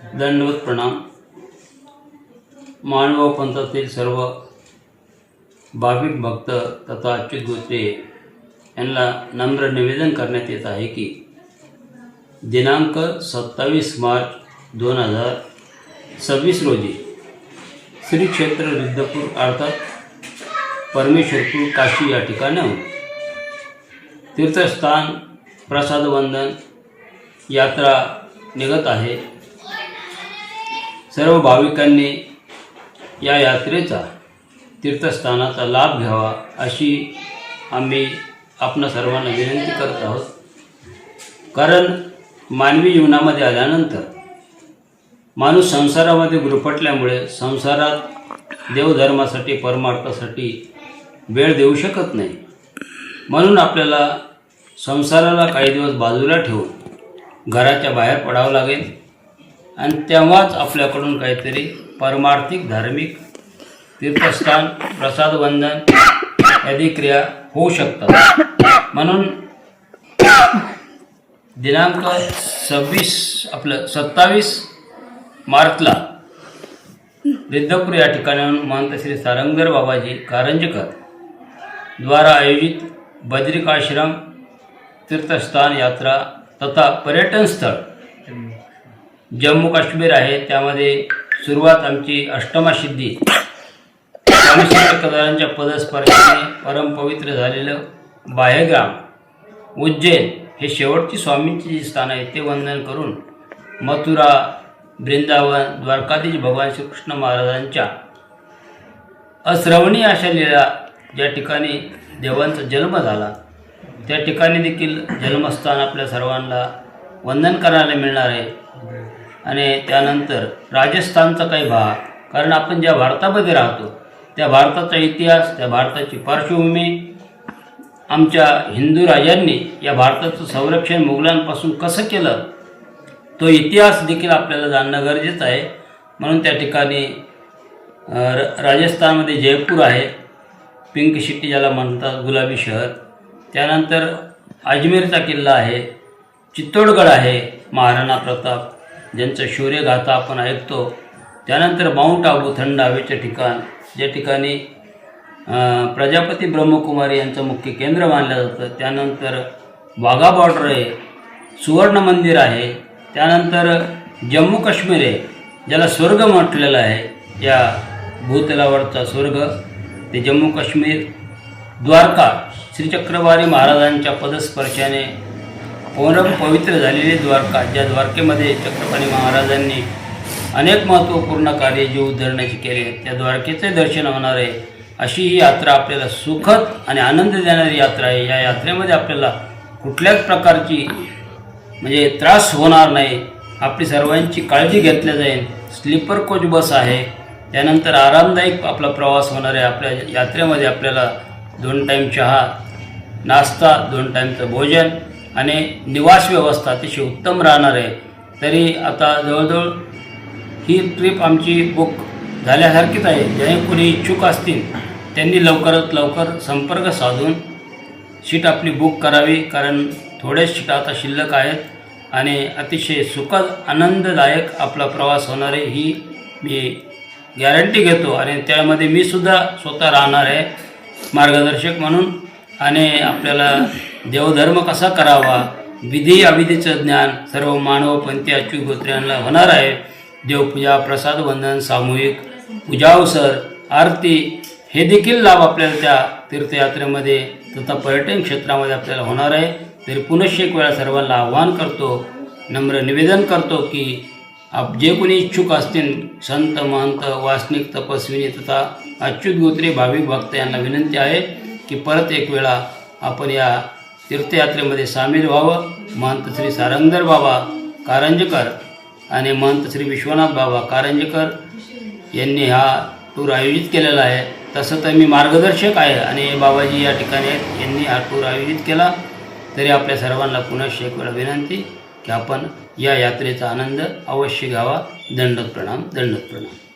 दंडवत प्रणाम. मानव पंथातील सर्व भाविक भक्त तथा अच्युत गोत्रे यांना नम्र निवेदन करण्यात येत आहे की दिनांक सत्तावीस मार्च दोन हजार सव्वीस रोजी श्री क्षेत्र रिद्धपूर अर्थात परमेश्वरपूर काशी या ठिकाणाहून तीर्थस्थान प्रसादवंदन यात्रा निघत आहे. सर्व भाविकांनी या यात्रेचा तीर्थस्थानाचा लाभ घ्यावा अशी आम्ही आपणा सर्वांना विनंती करत आहोत. कारण मानवी जीवनामध्ये आल्यानंतर माणूस संसारामध्ये गुरफटल्यामुळे संसारात देवधर्मासाठी परमार्थासाठी वेळ देऊ शकत नाही. म्हणून आपल्याला संसाराला काही दिवस बाजूला ठेवून घराच्या बाहेर पडावं लागेल. आणि तेव्हाच आपल्याकडून काहीतरी परमार्थिक धार्मिक तीर्थस्थान प्रसादवंदन आदी क्रिया होऊ शकतात. म्हणून दिनांक सव्वीस आपलं सत्तावीस मार्चला रिद्धपूर या ठिकाणाहून महंत श्री सारंगधर बाबाजी कारंजकर द्वारा आयोजित बद्रिकाश्रम तीर्थस्थान यात्रा तथा पर्यटन स्थळ जम्मू काश्मीर आहे त्यामध्ये सुरुवात आमची अष्टमा सिद्धी. स्वामी कदारांच्या पदस्पर्शाने परमपवित्र झालेलं बाहेगाम. उज्जैन हे शेवटची स्वामींची जी स्थान आहे ते वंदन करून मथुरा वृंदावन द्वारकाधीश भगवान श्रीकृष्ण महाराजांच्या अश्रवणीय अशा लीला ज्या ठिकाणी देवांचा जन्म झाला त्या ठिकाणी देखील जन्मस्थान आपल्या सर्वांना वंदन करायला मिळणार आहे. आणि त्यानंतर राजस्थानचा काही भाग. कारण आपण ज्या भारतामध्ये राहतो त्या भारताचा इतिहास त्या भारताची पार्श्वभूमी आमच्या हिंदू राजांनी या भारताचं संरक्षण मुघलांपासून कसं केलं तो इतिहास देखील आपल्याला जाणणं गरजेचं आहे. म्हणून त्या ठिकाणी र राजस्थानमध्ये जयपूर आहे पिंक सिटी ज्याला म्हणतात गुलाबी शहर. त्यानंतर अजमेरचा किल्ला आहे चित्तोडगड आहे महाराणा प्रताप. ज्यांचं शौर्यगाथा आपण ऐकतो त्यानंतर माऊंट आबू थंड हवेचे ठिकाण ज्या ठिकाणी प्रजापती ब्रह्मकुमारी यांचं मुख्य केंद्र मानलं जातं. त्यानंतर वाघा बॉर्डर आहे सुवर्ण मंदिर आहे त्यानंतर जम्मू काश्मीर आहे ज्याला स्वर्ग म्हटलेलं आहे या भूतलावरचा स्वर्ग ते जम्मू काश्मीर. द्वारका श्रीचक्रवारी महाराजांच्या पदस्पर्शाने परम पवित्र झालेली द्वारका ज्या द्वारकेमध्ये चक्रपाणी महाराजांनी अनेक महत्त्वपूर्ण कार्य जी उद्धरणाची केले त्या द्वारकेचे दर्शन होणार आहे. अशी ही यात्रा आपल्याला सुखद आणि आनंद देणारी यात्रा आहे. या यात्रेमध्ये आपल्याला कुठल्याच प्रकारची म्हणजे त्रास होणार नाही. आपली सर्वांची काळजी घेतल्या जाईल. स्लीपर कोच बस आहे. त्यानंतर आरामदायक आपला प्रवास होणार आहे. आपल्या यात्रेमध्ये आपल्याला दोन टाईम चहा नाश्ता दोन टाईमचं भोजन आणि निवास व्यवस्था अतिशय उत्तम राहणार आहे. तरी आता जवळजवळ ही ट्रिप आमची बुक झाल्यासारखीच आहे. ज्याने कोणी इच्छुक असतील त्यांनी लवकरात लवकर संपर्क साधून सीट आपली बुक करावी कारण थोड्याच सीटा आता शिल्लक आहेत आणि अतिशय सुखद आनंददायक आपला प्रवास होणार आहे. ही मी गॅरंटी घेतो आणि त्यामध्ये मी सुद्धा स्वतः राहणार आहे मार्गदर्शक म्हणून. आणि आपल्याला देवधर्म कसा करावा? विधी अविधीचं ज्ञान सर्व मानवपंथी अच्युत गोत्र्यांना होणार आहे. देवपूजा प्रसाद वंदन सामूहिक पूजावसर आरती हे देखील लाभ आपल्याला त्या तीर्थयात्रेमध्ये तथा पर्यटन क्षेत्रामध्ये आपल्याला होणार आहे. तरी पुनश्च एक वेळा सर्वांना आव्हान करतो नम्र निवेदन करतो की आप जे कोणी इच्छुक असतील संत महंत वासनिक तपस्विनी तथा अच्युत गोत्रे भाविक भक्त यांना विनंती आहे. की परत एक वेळा आपण या तीर्थयात्रेमध्ये सामील व्हावं. महंत श्री सारंगधर बाबा कारंजकर आणि महंत श्री विश्वनाथ बाबा कारंजकर यांनी हा टूर आयोजित केलेला आहे. तसं तर मी मार्गदर्शक आहे आणि बाबाजी या ठिकाणी आहेत यांनी हा टूर आयोजित केला. तरी आपल्या सर्वांना पुन्हा एक वेळा विनंती की आपण या यात्रेचा आनंद अवश्य घ्यावा. दंडत प्रणाम दंडत प्रणाम.